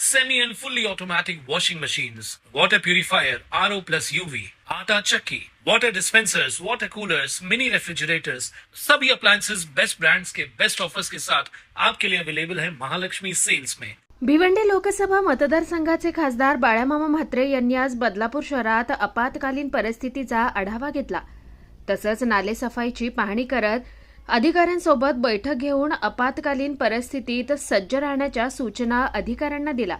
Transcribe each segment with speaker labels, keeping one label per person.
Speaker 1: semi and fully automatic washing machines, water purifier, RO plus UV, आटा चक्की, water dispensers, water coolers, mini refrigerators, सभी appliances best brands के best offers के साथ आपके लिए अवेलेबल है महालक्ष्मी सेल्स में।
Speaker 2: भिवंडी लोकसभा मतदारसंघाचे खासदार बाळामामा म्हात्रे यांनी आज बदलापूर शहरात आपत्कालीन परिस्थितीचा आढावा घेतला. तसंच नालेसफाईची पाहणी करत अधिकाऱ्यांसोबत बैठक घेऊन आपत्कालीन परिस्थितीत सज्ज राहण्याच्या सूचना अधिकाऱ्यांना दिला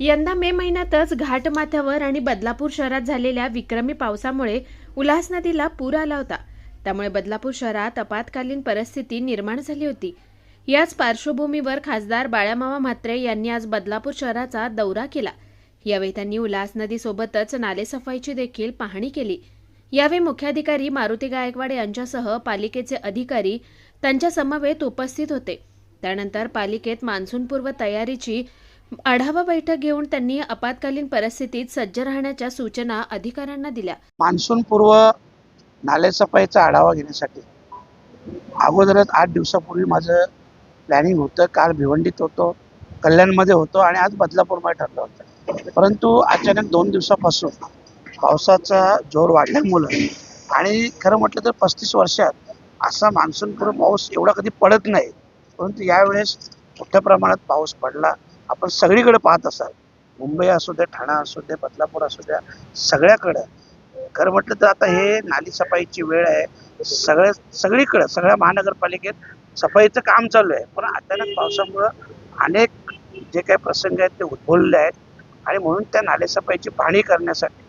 Speaker 2: यंदा मे महिन्यातच घाटमाथ्यावर आणि बदलापूर शहरात झालेल्या विक्रमी पावसामुळे उल्हास नदीला पूर आला होता. त्यामुळे बदलापूर शहरात आपत्कालीन परिस्थिती निर्माण झाली होती. याच पार्श्वभूमीवर खासदार बाळामामा म्हात्रे यांनी आज बदलापूर शहराचा दौरा केला. यावेळी त्यांनी उल्हास नदीसोबतच नालेसफाईची देखील पाहणी केली. यावेळी मुख्याधिकारी मारुती गायकवाड यांच्यासह पालिकेचे अधिकारी त्यांच्या समवेत उपस्थित होते. त्यानंतर पालिकेत मान्सूनपूर्व तयारीची आढावा बैठक घेऊन त्यांनी आपत्कालीन परिस्थितीत सज्ज राहण्याच्या सूचना अधिकाऱ्यांना दिल्या.
Speaker 3: मान्सून पूर्व नालेसफाईचा आढावा घेण्यासाठी अगोदरच आठ दिवसापूर्वी माझं प्लॅनिंग होतं. काल भिवंडीत होतो कल्याणमध्ये होतो आणि आज बदलापूरमध्ये ठरलं होतं. परंतु अचानक दोन दिवसापासून पावसाचा जोर वाढल्यामुळं आणि खरं म्हटलं तर पस्तीस वर्षात असा मान्सूनपूर्व पाऊस एवढा कधी पडत नाही. परंतु यावेळेस मोठ्या प्रमाणात पाऊस पडला. आपण सगळीकडे पाहत असाल. मुंबई असू दे ठाणा असू दे बदलापूर असू द्या सगळ्याकडं. खरं म्हटलं तर आता हे नाली सफाईची वेळ आहे. सगळ्या सगळीकडं सगळ्या महानगरपालिकेत सफाईचं काम चालू आहे. पण अचानक पावसामुळं अनेक जे काही प्रसंग आहेत ते उद्भवलेले आहेत. आणि म्हणून त्या नालेसफाईची पाहणी करण्यासाठी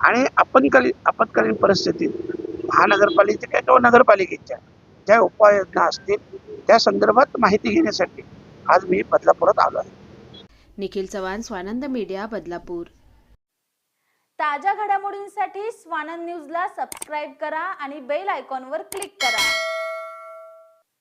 Speaker 3: आणि आपत्कालीन आपत्कालीन परिस्थितीत महानगरपालिकेच्या किंवा नगरपालिकेच्या ज्या उपाययोजना असतील त्या संदर्भात माहिती घेण्यासाठी आज मी बदलापुरात आलो आहे.
Speaker 2: निखिल चव्हाण स्वानंद मीडिया बदलापूर.
Speaker 4: ताज्या घडामोडींसाठी स्वानंद न्यूजला सबस्क्राईब करा आणि बेल आयकॉनवर क्लिक करा.